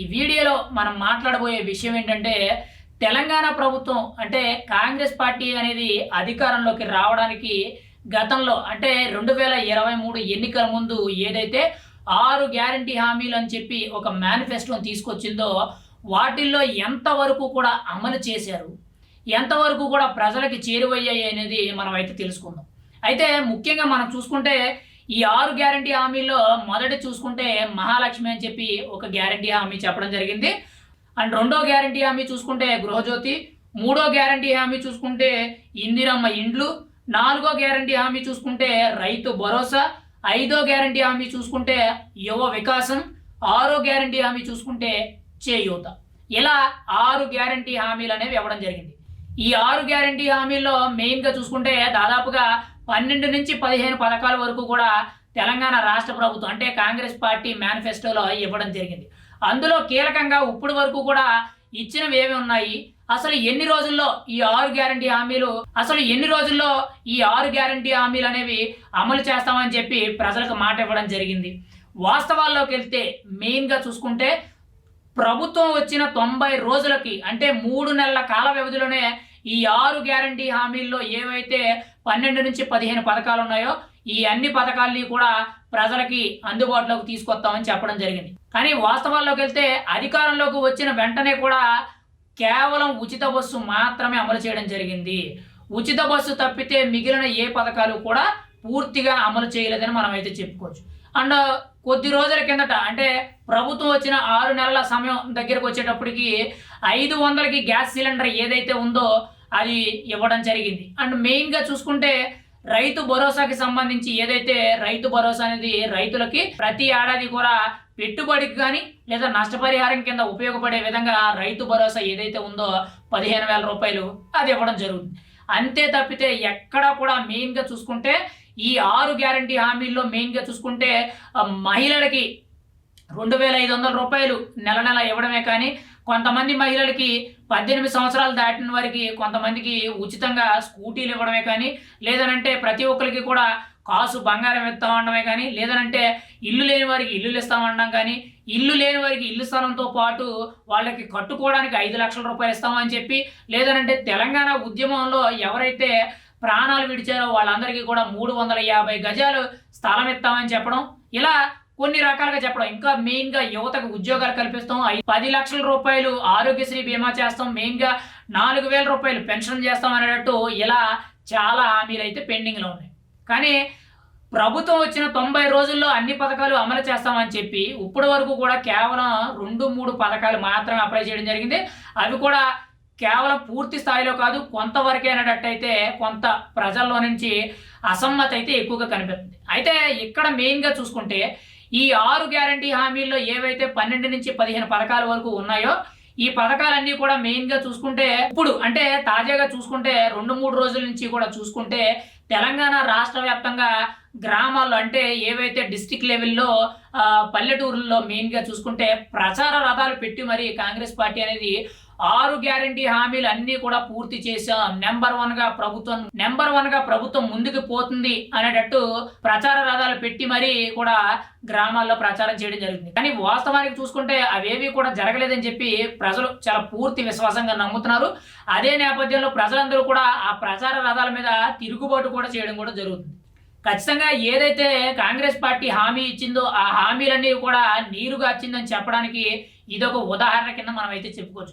ఈ వీడియోలో మనం మాట్లాడబోయే విషయం ఏంటంటే తెలంగాణ ప్రభుత్వం అంటే కాంగ్రెస్ పార్టీ అనేది అధికారంలోకి రావడానికి గతంలో అంటే రెండు వేల ఇరవై మూడు ఎన్నికల ముందు ఏదైతే ఆరు గ్యారంటీ హామీలు అని చెప్పి ఒక మేనిఫెస్టోని తీసుకొచ్చిందో వాటిల్లో ఎంతవరకు కూడా అమలు చేశారు? ఎంతవరకు కూడా ప్రజలకి చేరువయ్యాయి అనేది మనం అయితే తెలుసుకుందాం. అయితే ముఖ్యంగా మనం చూసుకుంటే ఈ ఆరు గ్యారంటీ హామీల్లో మొదటి చూసుకుంటే మహాలక్ష్మి అని చెప్పి ఒక గ్యారంటీ హామీ చెప్పడం జరిగింది. అండ్ రెండో గ్యారంటీ హామీ చూసుకుంటే గృహజ్యోతి మూడో గ్యారంటీ హామీ చూసుకుంటే ఇందిరమ్మ ఇండ్లు నాలుగో గ్యారంటీ హామీ చూసుకుంటే రైతు భరోసా ఐదో గ్యారంటీ హామీ చూసుకుంటే యువ వికాసం ఆరో గ్యారంటీ హామీ చూసుకుంటే చేయూత. ఇలా ఆరు గ్యారంటీ హామీలు అనేవి ఇవ్వడం జరిగింది. ఈ ఆరు గ్యారంటీ హామీల్లో మెయిన్గా చూసుకుంటే దాదాపుగా పన్నెండు నుంచి పదిహేను పథకాల వరకు కూడా తెలంగాణ రాష్ట్ర ప్రభుత్వం అంటే కాంగ్రెస్ పార్టీ మేనిఫెస్టోలో ఇవ్వడం జరిగింది. అందులో కీలకంగా ఇప్పుడు వరకు కూడా ఇచ్చినవి ఏమి ఉన్నాయి? అసలు ఎన్ని రోజుల్లో ఈ ఆరు గ్యారంటీ హామీలు అసలు ఎన్ని రోజుల్లో ఈ ఆరు గ్యారంటీ హామీలు అనేవి అమలు చేస్తామని చెప్పి ప్రజలకు మాట ఇవ్వడం జరిగింది. వాస్తవాల్లోకి వెళ్తే మెయిన్గా చూసుకుంటే ప్రభుత్వం వచ్చిన తొంభై రోజులకి అంటే మూడు నెలల కాల వ్యవధిలోనే ఈ ఆరు గ్యారంటీ హామీల్లో ఏవైతే పన్నెండు నుంచి పదిహేను పథకాలు ఉన్నాయో ఈ అన్ని పథకాల్ని కూడా ప్రజలకి అందుబాటులోకి తీసుకొస్తామని చెప్పడం జరిగింది. కానీ వాస్తవాల్లోకి వెళ్తే అధికారంలోకి వచ్చిన వెంటనే కూడా కేవలం ఉచిత బస్సు మాత్రమే అమలు చేయడం జరిగింది. ఉచిత బస్సు తప్పితే మిగిలిన ఏ పథకాలు కూడా పూర్తిగా అమలు చేయలేదని మనం అయితే చెప్పుకోవచ్చు. అండ్ కొద్ది రోజుల కిందట అంటే ప్రభుత్వం వచ్చిన ఆరు నెలల సమయం దగ్గరకు వచ్చేటప్పటికి ఐదు వందలకి గ్యాస్ సిలిండర్ ఏదైతే ఉందో అది ఇవ్వడం జరిగింది. అండ్ మెయిన్గా చూసుకుంటే రైతు భరోసాకి సంబంధించి ఏదైతే రైతు భరోసా అనేది రైతులకి ప్రతి ఏడాది కూడా పెట్టుబడికి కానీ లేదా నష్టపరిహారం కింద ఉపయోగపడే విధంగా రైతు భరోసా ఏదైతే ఉందో పదిహేను వేల రూపాయలు అది ఇవ్వడం జరుగుతుంది. అంతే తప్పితే ఎక్కడ కూడా మెయిన్గా చూసుకుంటే ఈ ఆరు గ్యారంటీ హామీల్లో మెయిన్గా చూసుకుంటే మహిళలకి రెండు వేల ఐదు వందల రూపాయలు నెల నెల ఇవ్వడమే కానీ కొంతమంది మహిళలకి పద్దెనిమిది సంవత్సరాలు దాటిన వారికి కొంతమందికి ఉచితంగా స్కూటీలు ఇవ్వడమే కానీ లేదనంటే ప్రతి ఒక్కరికి కూడా కాసు బంగారం ఇస్తామనడమే కానీ లేదనంటే ఇల్లు లేని వారికి ఇల్లులు ఇస్తామనడం కానీ ఇల్లు లేని వారికి ఇల్లు స్థలంతో పాటు వాళ్ళకి కట్టుకోవడానికి ఐదు లక్షల రూపాయలు ఇస్తామని చెప్పి లేదనంటే తెలంగాణ ఉద్యమంలో ఎవరైతే ప్రాణాలు విడిచారో వాళ్ళందరికీ కూడా మూడు వందల యాభై గజాలు స్థలం ఇస్తామని చెప్పడం ఇలా కొన్ని రకాలుగా చెప్పడం. ఇంకా మెయిన్గా యువతకు ఉద్యోగాలు కల్పిస్తాం పది లక్షల రూపాయలు ఆరోగ్యశ్రీ బీమా చేస్తాం మెయిన్గా నాలుగు వేల రూపాయలు పెన్షన్ చేస్తాం అనేటట్టు ఇలా చాలా హామీలు అయితే పెండింగ్లో ఉన్నాయి. కానీ ప్రభుత్వం వచ్చిన తొంభై రోజుల్లో అన్ని పథకాలు అమలు చేస్తామని చెప్పి ఇప్పటి వరకు కూడా కేవలం రెండు మూడు పథకాలు మాత్రమే అప్లై చేయడం జరిగింది. అవి కూడా కేవలం పూర్తి స్థాయిలో కాదు కొంతవరకే అనేటట్టయితే కొంత ప్రజల్లో నుంచి అసమ్మతి అయితే ఎక్కువగా కనిపిస్తుంది. అయితే ఇక్కడ మెయిన్గా చూసుకుంటే ఈ ఆరు గ్యారంటీ హామీల్లో ఏవైతే పన్నెండు నుంచి పదిహేను పథకాల వరకు ఉన్నాయో ఈ పథకాలన్నీ కూడా మెయిన్గా చూసుకుంటే ఇప్పుడు అంటే తాజాగా చూసుకుంటే రెండు మూడు రోజుల నుంచి కూడా చూసుకుంటే తెలంగాణ రాష్ట్ర వ్యాప్తంగా గ్రామాల్లో అంటే ఏవైతే డిస్టిక్ లెవెల్లో పల్లెటూరుల్లో మెయిన్గా చూసుకుంటే ప్రచార రథాలు పెట్టి మరి కాంగ్రెస్ పార్టీ అనేది ఆరు గ్యారంటీ హామీలు అన్నీ కూడా పూర్తి చేశాం. నెంబర్ వన్గా ప్రభుత్వం నెంబర్ వన్గా ప్రభుత్వం ముందుకు పోతుంది అనేటట్టు ప్రచార రథాలు పెట్టి మరీ కూడా గ్రామాల్లో ప్రచారం చేయడం జరుగుతుంది. కానీ వాస్తవానికి చూసుకుంటే అవేవి కూడా జరగలేదని చెప్పి ప్రజలు చాలా పూర్తి విశ్వాసంగా నమ్ముతున్నారు. అదే నేపథ్యంలో ప్రజలందరూ కూడా ఆ ప్రచార రథాల మీద తిరుగుబాటు కూడా చేయడం కూడా జరుగుతుంది. ఖచ్చితంగా ఏదైతే కాంగ్రెస్ పార్టీ హామీ ఇచ్చిందో ఆ హామీలన్నీ కూడా నీరుగా వచ్చిందని చెప్పడానికి ఇదొక ఉదాహరణ కింద మనం అయితే చెప్పుకోవచ్చు.